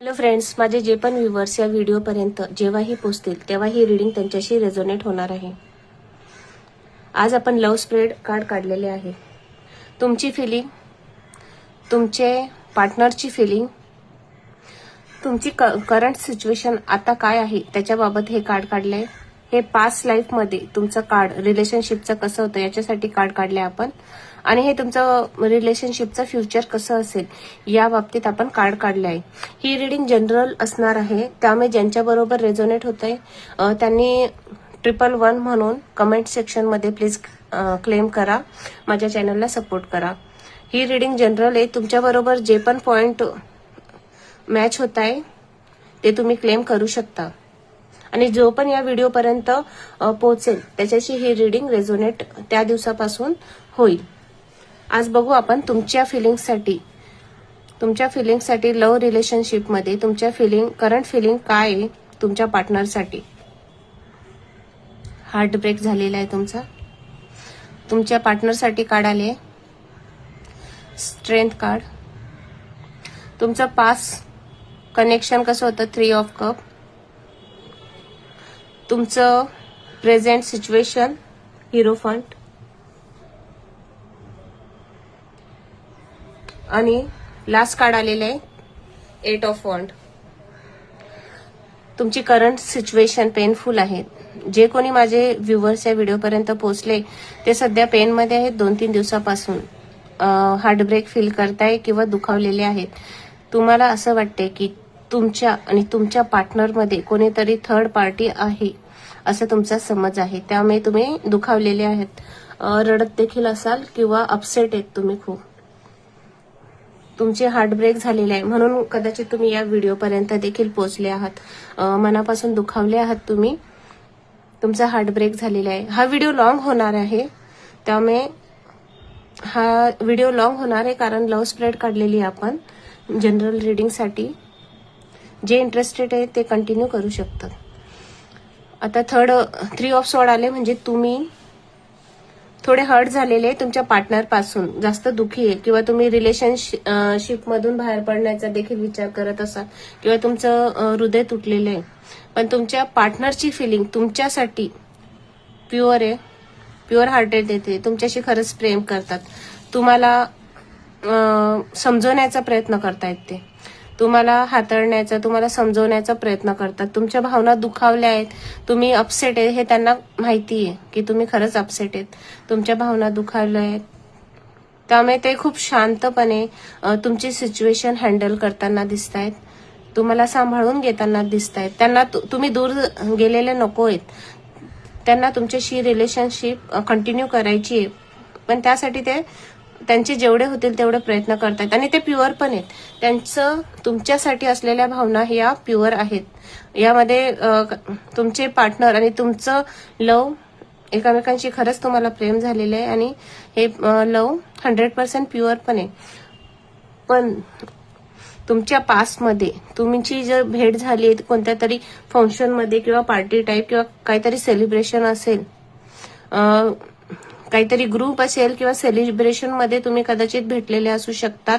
Hello friends माझे जे पण व्ह्युअर्स या व्हिडिओपर्यंत जेव्हाही पोचतील तेव्हा ही रिडिंग त्यांच्याशी रेझोनेट होणार आहे. आज आपण लव्ह स्प्रेड कार्ड काढलेले आहे. तुमची फिलिंग तुमचे पार्टनरची फिलिंग तुमची करंट सिच्युएशन आता काय आहे त्याच्याबाबत हे कार्ड काढलंय. हे पास्ट लाईफमध्ये तुमचं कार्ड रिलेशनशिपचं कसं होतं याच्यासाठी कार्ड काढलंय आपण. आणि हे तुमचं रिलेशनशिपचं फ्युचर कसं असेल या बाबतीत आपण कार्ड काढले आहे. ही रिडिंग जनरल असणार आहे. त्यामुळे ज्यांच्याबरोबर रेझोनेट होत आहे त्यांनी ट्रिपल वन म्हणून कमेंट सेक्शनमध्ये प्लीज क्लेम करा. माझ्या चॅनलला सपोर्ट करा. ही रिडिंग जनरल आहे. तुमच्याबरोबर जे पण पॉइंट मॅच होत आहे ते तुम्ही क्लेम करू शकता. आणि जो पण या व्हिडिओपर्यंत पोहोचेल त्याच्याशी ही रिडिंग रेझोनेट त्या दिवसापासून होईल. आज बघू आपण तुमच्या फिलिंगसाठी तुमच्या फिलिंगसाठी लव्ह रिलेशनशिपमध्ये तुमच्या फिलिंग करंट फिलिंग काय आहे तुमच्या पार्टनरसाठी हार्ट ब्रेक झालेला आहे तुमचा. तुमच्या पार्टनरसाठी कार्ड आले. स्ट्रेंथ कार्ड तुमचं पास कनेक्शन कसं होतं? थ्री ऑफ कप तुमचं प्रेझेंट सिच्युएशन हिरो फंड आणि लास्ट कार्ड आलेलं आहे एट ऑफ वॉन्ड तुमची करंट सिच्युएशन पेनफुल आहे. जे कोणी माझे व्ह्युअर्स या व्हिडिओपर्यंत पोहोचले ते सध्या पेनमध्ये आहेत दोन तीन दिवसापासून. हार्टब्रेक फील करताय किंवा दुखावलेले आहेत. तुम्हाला असं वाटते की तुमच्या आणि तुमच्या पार्टनरमध्ये कोणीतरी थर्ड पार्टी आहे असं तुमचा समज आहे. त्यामुळे तुम्ही दुखावलेले आहेत. रडत देखील असाल किंवा अपसेट आहेत तुम्ही खूप. तुमचे हार्ट ब्रेक झालेले आहे. म्हणून कदाचित तुम्ही या व्हिडिओपर्यंत देखील पोहोचले आहात. मनापासून दुखावले आहात तुम्ही. तुमचा हार्ट ब्रेक झालेला आहे. हा व्हिडिओ लॉंग होणार आहे. त्यामुळे हा व्हिडिओ लॉंग होणार आहे कारण लव्ह स्प्रेड काढलेली आहे आपण. जनरल रिडिंगसाठी जे इंटरेस्टेड आहे ते कंटिन्यू करू शकतात. आता थर्ड थ्री ऑफ सॉड आले म्हणजे तुम्ही थोडे हर्ट झालेले तुमच्या पार्टनरपासून. जास्त दुखी आहे किंवा तुम्ही रिलेशनशिप मधून बाहेर पडण्याचा देखील विचार करत असाल किंवा तुमचं हृदय तुटलेलं आहे. पण तुमच्या पार्टनरची फिलिंग तुमच्यासाठी प्युअर आहे प्युअर हार्टेड येते. तुमच्याशी खरंच प्रेम करतात. तुम्हाला समजवण्याचा प्रयत्न करतायत ते. तुम्हाला हाताळण्याचा तुम्हाला समजवण्याचा प्रयत्न करतात. तुमच्या भावना दुखावल्या आहेत. तुम्ही अपसेट आहे हे त्यांना माहिती आहे की तुम्ही खरंच अपसेट आहेत. तुमच्या भावना दुखावल्या आहेत. त्यामुळे ते खूप शांतपणे तुमची सिच्युएशन हँडल करताना दिसत आहेत तुम्हाला सांभाळून घेताना दिसत आहेत त्यांना तु- तुम्ही दूर गेलेले नको आहेत. त्यांना तुमच्याशी रिलेशनशिप कंटिन्यू करायची आहे. पण त्यासाठी ते त्यांचे जेवढे होतील तेवढे प्रयत्न करतायत. आणि ते प्युअर पण आहेत. त्यांचं तुमच्यासाठी असलेल्या भावना ह्या प्युअर आहेत. यामध्ये तुमचे पार्टनर आणि तुमचं लव एकामेकांशी खरंच तुम्हाला प्रेम झालेलं आहे आणि हे लव हंड्रेड पर्सेंट प्युअर पण आहे. पण तुमच्या पास्टमध्ये तुमची जर भेट झाली आहे कोणत्या तरी फंक्शनमध्ये किंवा पार्टी टाईप किंवा काहीतरी सेलिब्रेशन असेल काहीतरी ग्रुप असेल किंवा सेलिब्रेशनमध्ये तुम्ही कदाचित भेटलेले असू शकतात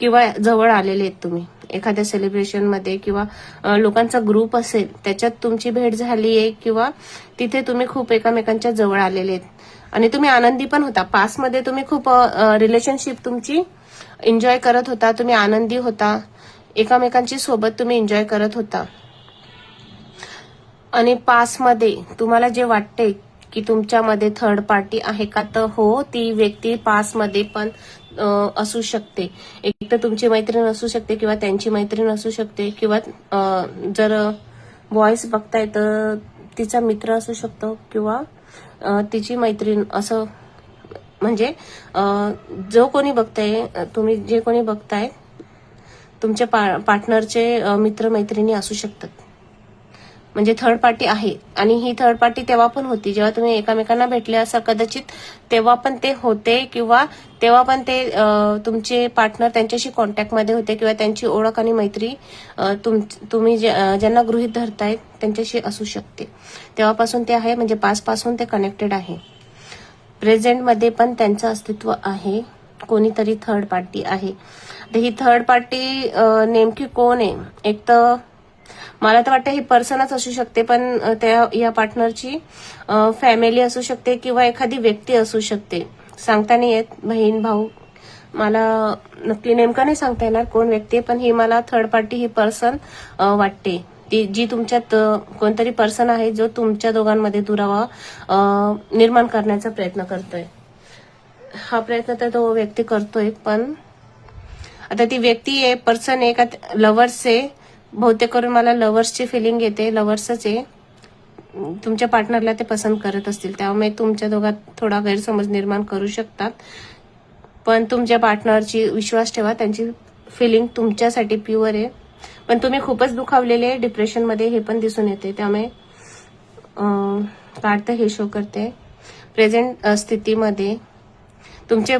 किंवा जवळ आलेले आहेत तुम्ही. एखाद्या सेलिब्रेशनमध्ये किंवा लोकांचा ग्रुप असेल त्याच्यात तुमची भेट झाली आहे किंवा तिथे तुम्ही खूप एकामेकांच्या जवळ आलेले आहेत. आणि तुम्ही आनंदी पण होता. पासमध्ये तुम्ही खूप रिलेशनशिप तुमची एन्जॉय करत होता तुम्ही आनंदी होता. एकामेकांची सोबत तुम्ही एन्जॉय करत होता. आणि पासमध्ये तुम्हाला जे वाटते की तुमच्यामध्ये थर्ड पार्टी आहे का? तर हो ती व्यक्ती पासमध्ये पण असू शकते. एक तर तुमची मैत्रीण असू शकते किंवा त्यांची मैत्रीण असू शकते किंवा जर व्हॉइस बघताय तर तिचा मित्र असू शकतो किंवा तिची मैत्रीण असं म्हणजे जो कोणी बघताय तुम्ही जे कोणी बघताय तुमच्या पा पार्टनरचे मित्र मैत्रिणी असू शकतात. म्हणजे थर्ड पार्टी आहे. आणि ही थर्ड पार्टी तेव्हा पण होती. जेव्हा तुम्ही एकामेकांना भेटले असा कदाचित तेव्हा पण ते होते किंवा तेव्हा पण ते तुमचे पार्टनर त्यांच्याशी कॉन्टॅक्टमध्ये होते किंवा त्यांची ओळख आणि मैत्री तुम तुम्ही ज्यांना गृहित धरतायत त्यांच्याशी असू शकते. तेव्हापासून ते आहे म्हणजे पासपासून ते कनेक्टेड आहे. प्रेझेंटमध्ये पण त्यांचं अस्तित्व आहे. कोणीतरी थर्ड पार्टी आहे. तर ही थर्ड पार्टी नेमकी कोण आहे? एक तर मला तर वाटतं ही पर्सनच असू शकते पण त्या या पार्टनरची फॅमिली असू शकते किंवा एखादी व्यक्ती असू शकते. सांगता नाही येत बहीण भाऊ. मला नक्की नेमकं नाही सांगता येणार कोण व्यक्ती आहे पण ही मला थर्ड पार्टी ही पर्सन वाटते. ती जी तुमच्यात कोणतरी पर्सन आहे जो तुमच्या दोघांमध्ये दुरावा निर्माण करण्याचा प्रयत्न करतोय. हा प्रयत्न तर तो व्यक्ती करतोय पण आता ती व्यक्ती आहे पर्सन आहे का लवर्स आहे बहुतेक करून मला लवर्सची फिलिंग येते. लवर्सच आहे. तुमच्या पार्टनरला ते पसंत करत असतील. त्यामुळे तुमच्या दोघात थोडा गैरसमज निर्माण करू शकतात. पण तुमच्या पार्टनरची विश्वास ठेवा. त्यांची फिलिंग तुमच्यासाठी प्युअर आहे. पण तुम्ही खूपच दुखावलेले आहे. डिप्रेशनमध्ये हे पण दिसून येते. त्यामुळे कार्ड तर हे शो करते. प्रेझेंट स्थितीमध्ये तुमचे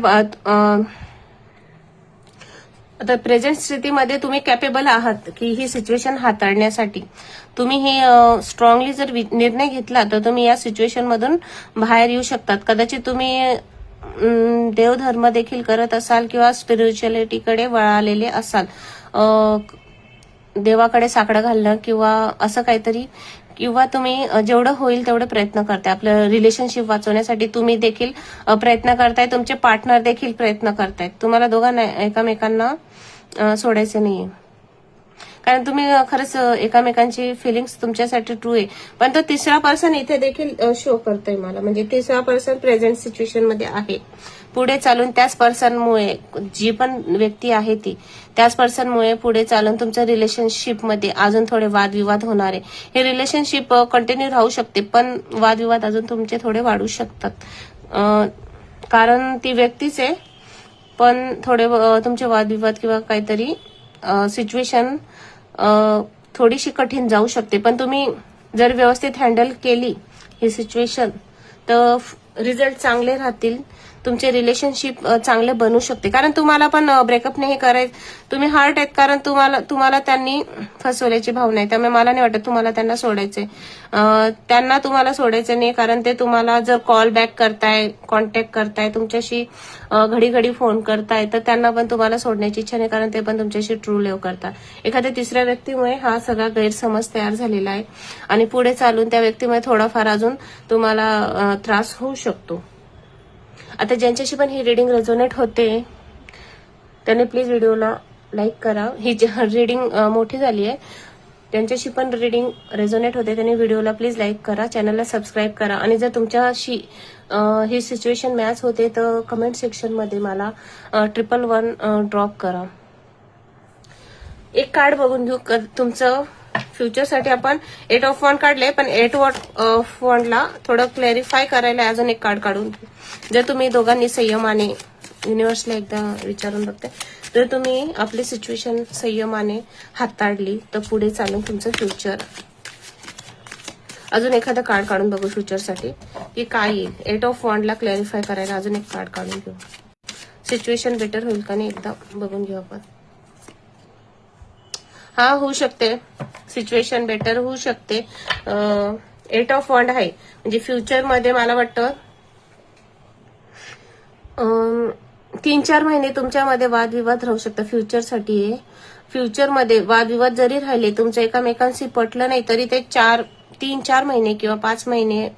आता प्रेझेंट स्थितीमध्ये तुम्ही कॅपेबल आहात की ही सिच्युएशन हाताळण्यासाठी. तुम्ही ही स्ट्रॉंगली जर वि- निर्णय घेतला तर तुम्ही या सिच्युएशन मधून बाहेर येऊ शकतात. कदाचित तुम्ही देवधर्म देखील करत असाल किंवा स्पिरिच्युअलिटीकडे वळालेले असाल. देवाकडे साकडं घालणं किंवा असं काहीतरी किंवा तुम्ही जेवढं होईल तेवढं प्रयत्न करताय. आपलं रिलेशनशिप वाचवण्यासाठी तुम्ही देखील प्रयत्न करताय. तुमचे पार्टनर देखील प्रयत्न करतायत. तुम्हाला दोघांना एकमेकांना सोडायचं नाहीये. कारण तुम्ही खरंच एकामेकांची फिलिंग्स तुमच्यासाठी ट्रू आहे. पण तो तिसरा पर्सन इथे देखील शो करतोय मला. म्हणजे तिसरा पर्सन प्रेझेंट सिच्युएशनमध्ये आहे. पुढे चालून त्याच पर्सनमुळे जी पण व्यक्ती आहे ती त्याच पर्सनमुळे पुढे चालून तुमच्या रिलेशनशिपमध्ये अजून थोडे वादविवाद होणार आहे. हे रिलेशनशिप कंटिन्यू राहू शकते पण वादविवाद अजून तुमचे थोडे वाढू शकतात. कारण ती व्यक्तीच आहे पण थोडे तुमचे वादविवाद किंवा काहीतरी सिच्युएशन थोडीशी कठीण जाऊ शकते. पण तुम्ही जर व्यवस्थित हँडल केली ही सिच्युएशन तर रिझल्ट चांगले राहतील. तुमचे रिलेशनशिप चांगले बनू शकते. कारण तुम्हाला पण ब्रेकअप नाही करायचं तुम्ही हार्ट आहेत कारण तुम्हाला तुम्हाला त्यांनी फसवल्याची भावना आहे. त्यामुळे मला नाही वाटत तुम्हाला त्यांना सोडायचे त्यांना तुम्हाला सोडायचं नाही कारण ते तुम्हाला जर कॉल बॅक करताय कॉन्टॅक्ट करताय तुमच्याशी घडी घडी फोन करताय तर त्यांना पण तुम्हाला सोडण्याची इच्छा नाही कारण ते पण तुमच्याशी ट्रू लेव करतात. एखाद्या तिसऱ्या व्यक्तीमुळे हा सगळा गैरसमज तयार झालेला आहे. आणि पुढे चालून त्या व्यक्तीमुळे थोडाफार अजून तुम्हाला त्रास होऊ शकतो. आता ज्यांच्याशी पण ही रिडिंग रेझोनेट होते त्यांनी प्लीज व्हिडिओला लाईक करा. ही रिडिंग मोठी झाली आहे त्यांच्याशी पण रिडिंग रेझोनेट होते त्यांनी व्हिडिओला प्लीज लाईक करा. चॅनलला सबस्क्राईब करा. आणि जर तुमच्याशी ही सिच्युएशन मॅच होते तर कमेंट सेक्शनमध्ये मला ट्रिपल वन ड्रॉप करा. एक कार्ड बघून घेऊ क- तुमचं फ्युचरसाठी आपण एट ऑफ वन काढले पण एट ऑफ वनला थोडं क्लॅरिफाय करायला अजून एक कार्ड काढून घेऊ जर तुम्ही दोघांनी संयमाने युनिव्हर्सला एकदा विचारून बघते जर तुम्ही आपली सिच्युएशन संयमाने हाताळली तर पुढे चालून तुमचं फ्युचर अजून एखादं कार्ड काढून बघू फ्युचरसाठी की काय येईल? एट ऑफ वनला क्लॅरिफाय करायला अजून एक कार्ड काढून घेऊ. सिच्युएशन बेटर होईल का नाही? एकदा बघून घेऊ आपण. हा होऊ शकते. सिच्युएशन बेटर होऊ शकते. एट ऑफ वॉन्ड आहे. म्हणजे फ्युचरमध्ये मला वाटतं तीन चार महिने तुमच्यामध्ये वादविवाद राहू शकतात फ्युचरसाठी आहे फ्युचरमध्ये वादविवाद जरी राहिले तुमचं एकामेकांशी पटलं नाही तरी ते चार तीन चार महिने किंवा पाच महिने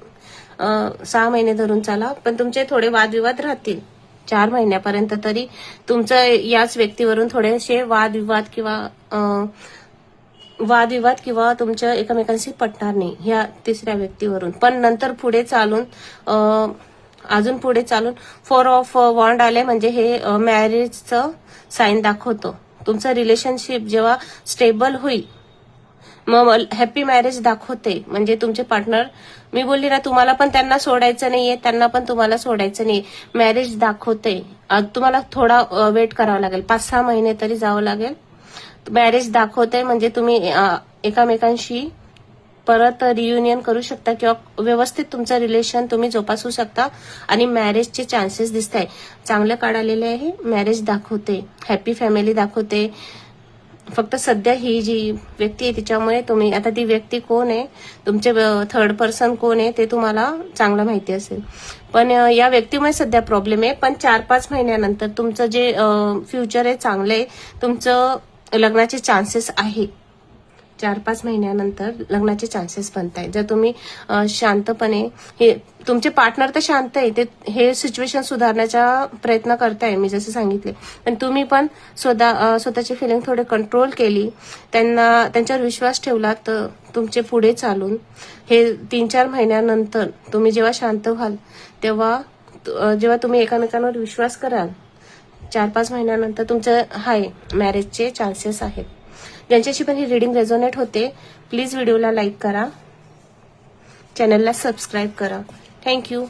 सहा महिने धरून चाला. पण तुमचे थोडे वादविवाद राहतील. चार महिन्यापर्यंत तरी तुमचं याच व्यक्तीवरून थोडेसे वादविवाद किंवा वादविवाद किंवा तुमच्या एकमेकांशी पटणार नाही ह्या तिसऱ्या व्यक्तीवरून. पण नंतर पुढे चालून अजून पुढे चालून फोर ऑफ वॉन्ड आले म्हणजे हे मॅरेजचं साईन दाखवतो. तुमचं रिलेशनशिप जेव्हा स्टेबल होईल मग हॅपी मॅरेज दाखवते. म्हणजे तुमचे पार्टनर मी बोलली ना तुम्हाला पण त्यांना सोडायचं नाहीये त्यांना पण तुम्हाला सोडायचं नाही मॅरेज दाखवते. तुम्हाला थोडा वेट करावा लागेल. पाच सहा महिने तरी जावं लागेल. मॅरेज दाखवते म्हणजे तुम्ही एकामेकांशी परत रियुनियन करू शकता किंवा व्यवस्थित तुमचं रिलेशन तुम्ही जोपासू शकता आणि मॅरेजचे चान्सेस दिसत आहे चांगलं काढ आलेले आहे. मॅरेज दाखवते. हॅपी फॅमिली दाखवते. फक्त सध्या ही जी व्यक्ती आहे तिच्यामुळे तुम्ही आता ती व्यक्ती कोण आहे? तुमचे थर्ड पर्सन कोण आहे ते तुम्हाला चांगलं माहिती असेल. पण या व्यक्तीमुळे सध्या प्रॉब्लेम आहे. पण चार पाच महिन्यानंतर तुमचं जे फ्युचर आहे चांगलं आहे तुमचं लग्नाचे चान्सेस आहे. चार पाच महिन्यानंतर लग्नाचे चान्सेस बनत आहेत जर तुम्ही शांतपणे हे तुमचे पार्टनर तर शांत आहे ते हे सिच्युएशन सुधारण्याचा प्रयत्न करताय मी जसं सांगितले. पण तुम्ही पण स्वतः स्वतःची फिलिंग थोडे कंट्रोल केली त्यांना त्यांच्यावर विश्वास ठेवला तर तुमचे पुढे चालून हे तीन चार महिन्यानंतर तुम्ही जेव्हा शांत व्हाल तेव्हा जेव्हा तुम्ही एकमेकांवर विश्वास कराल चार पाच महिन्यानंतर तुमचं हाय मॅरेजचे चान्सेस आहेत. ज्यांच्याशी पण ही रिडिंग रेझोनेट होते. प्लीज व्हिडिओला लाईक करा. चॅनलला सबस्क्राईब करा. थँक्यू